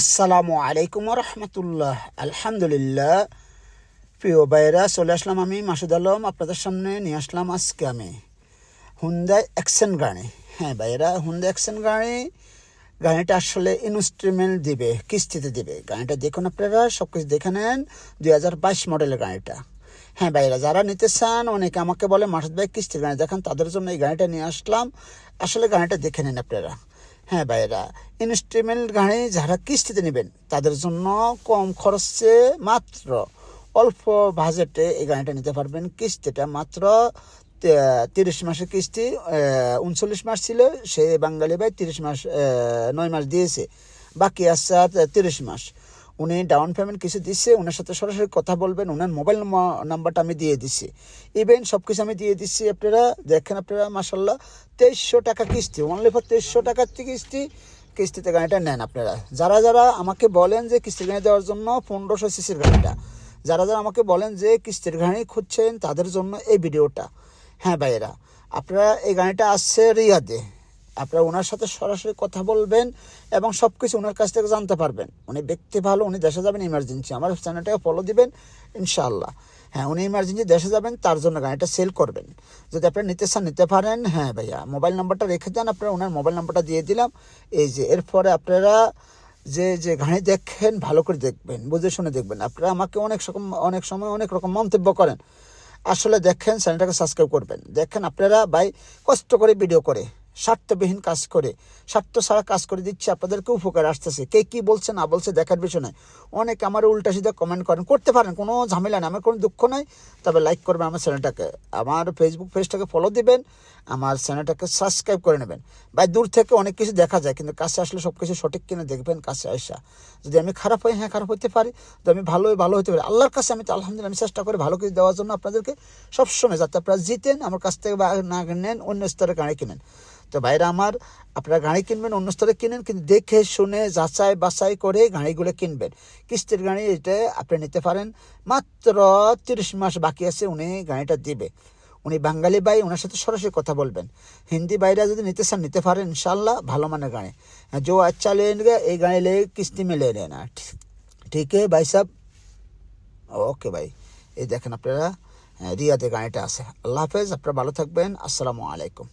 আসসালামু আলাইকুম রহমতুল্লাহ। আলহামদুলিল্লাহ। প্রিয় ভাইরা চলে আসলাম আমি মাসুদ আলম, আপনাদের সামনে নিয়ে আসলাম আজকে আমি হুন্দাই অ্যাকশন গাড়ি। হ্যাঁ ভাইরা হুন্দাই অ্যাকশন গাড়ি, গাড়িটা আসলে ইনস্ট্রুমেন্ট দিবে, কিস্তিতে দিবে। গাড়িটা দেখুন আপনারা সব কিছু দেখে নেন, দুই হাজার বাইশ মডেলের গাড়িটা। হ্যাঁ ভাইরা যারা নিতে চান, অনেকে আমাকে বলে, মাসুদ ভাই, কিস্তির গাড়ি দেখেন, তাদের জন্য এই গাড়িটা নিয়ে আসলাম। আসলে গাড়িটা দেখে নিন আপনারা। হ্যাঁ ভাইরা ইনস্টলমেন্ট গাড়ি যারা কিস্তিতে নেবেন, তাদের জন্য কম খরচে মাত্র অল্প বাজেটে এই গাড়িটা নিতে পারবেন। কিস্তিটা মাত্র তিরিশ মাসের কিস্তি উনচল্লিশ মাস ছিল, সে বাঙালি ভাই তিরিশ মাস নয় মাস দিয়েছে। বাকি আছে আর তিরিশ মাস। উনি ডাউন পেমেন্ট কিছু দিচ্ছে ওনার সাথে সরাসরি কথা বলবেন ওনার মোবাইল নাম্বারটা আমি দিয়ে দিচ্ছি। ইভেন সব কিছু আমি দিয়ে দিচ্ছি আপনারা, দেখেন আপনারা মাসাল্লাহ তেইশশো টাকা কিস্তি অনলি ফর তেইশশো টাকার থেকে কিস্তি, কিস্তিতে গাড়িটা নেন আপনারা। যারা যারা আমাকে বলেন যে কিস্তি গাড়ি দেওয়ার জন্য পনেরোশো সিসির গাড়িটা, যারা যারা আমাকে বলেন যে কিস্তির গাড়ি খুঁজছেন তাদের জন্য এই ভিডিওটা। হ্যাঁ ভাইয়েরা, আপনারা এই গাড়িটা আসছে রিয়াদে। আপনারা ওনার সাথে সরাসরি কথা বলবেন এবং সব কিছু ওনার কাছ থেকে জানতে পারবেন। উনি ব্যক্তি ভালো, উনি দেশে যাবেন ইমার্জেন্সি আমার চ্যানেলটাকে ফলো দিবেন, ইনশাআল্লাহ। হ্যাঁ উনি ইমার্জেন্সি দেশে যাবেন, তার জন্য গাড়িটা সেল করবেন। যদি আপনারা নিতে চান, নিতে পারেন হ্যাঁ ভাইয়া। মোবাইল নাম্বারটা রেখে দেন, আপনারা ওনার মোবাইল নাম্বারটা দিয়ে দিলাম। এই যে, এরপরে আপনারা যে যে গাড়ি দেখেন, ভালো করে দেখবেন, বুঝে শুনে দেখবেন। আপনারা আমাকে অনেক রকম, অনেক সময় অনেক রকম মন্তব্য করেন। আসলে দেখেন চ্যানেলটাকে সাবস্ক্রাইব করবেন। দেখেন, আপনারা ভাই কষ্ট করে ভিডিও করে। স্বার্থবিহীন কাজ করে, স্বার্থ ছাড়া কাজ করে দিচ্ছে, আপনাদেরকে উপকার আসতেছে। কে কি বলছে না বলছে দেখার বিষয় নয়। অনেকে আমার উল্টা সিধা কমেন্ট করেন, করতে পারেন, কোনো ঝামেলা নেই, আমার কোনো দুঃখ নাই। তবে লাইক করবেন আমার চ্যানেলটাকে, আমার ফেসবুক পেজটাকে ফলো দিবেন, আমার চ্যানেলটাকে সাবস্ক্রাইব করে নেবেন। ভাই, দূর থেকে অনেক কিছু দেখা যায়, কিন্তু কাছে আসলে সব কিছু সঠিক কিনে দেখবেন কাছে আসা যদি আমি খারাপ হই হ্যাঁ খারাপ হতে পারি। তো আমি ভালো ভালো হতে পারি। আল্লাহর কাছে আমি তো আলহামদুলিল্লাহ আমি চেষ্টা করি ভালো কিছু দেওয়ার জন্য আপনাদেরকে সবসময় যাতে আপনারা জিতেন, আমার কাছ থেকে বা না নেন, অন্য স্তরে গাড়ি কিনেন। তো ভাইরা আমার, আপনারা গাড়ি কিনবেন, অন্য স্তরে কিনেন, কিন্তু দেখে শুনে যাচাই বাছাই করে গাড়িগুলো কিনবেন। কিস্তির গাড়ি এটা আপনি নিতে পারেন, মাত্র তিরিশ মাস বাকি আছে, উনি গাড়িটা দিবে। উনি বাঙালি ভাই ওনার সাথে সরাসরি কথা বলবেন। হিন্দি বাইরা যদি নিতে চান, নিতে পারেন ইনশাল্লাহ ভালো মানের গাড়ি। যে আচ্ছা লেনগা এই গাড়ি লে কিস্তি মিলে লে না ঠিক ভাই সাহ ওকে ভাই, এই দেখেন আপনারা হ্যাঁ, রিয়াতে গাড়িটা আছে। আল্লাহ হাফেজ, আপনারা ভালো থাকবেন, আসসালামু আলাইকুম।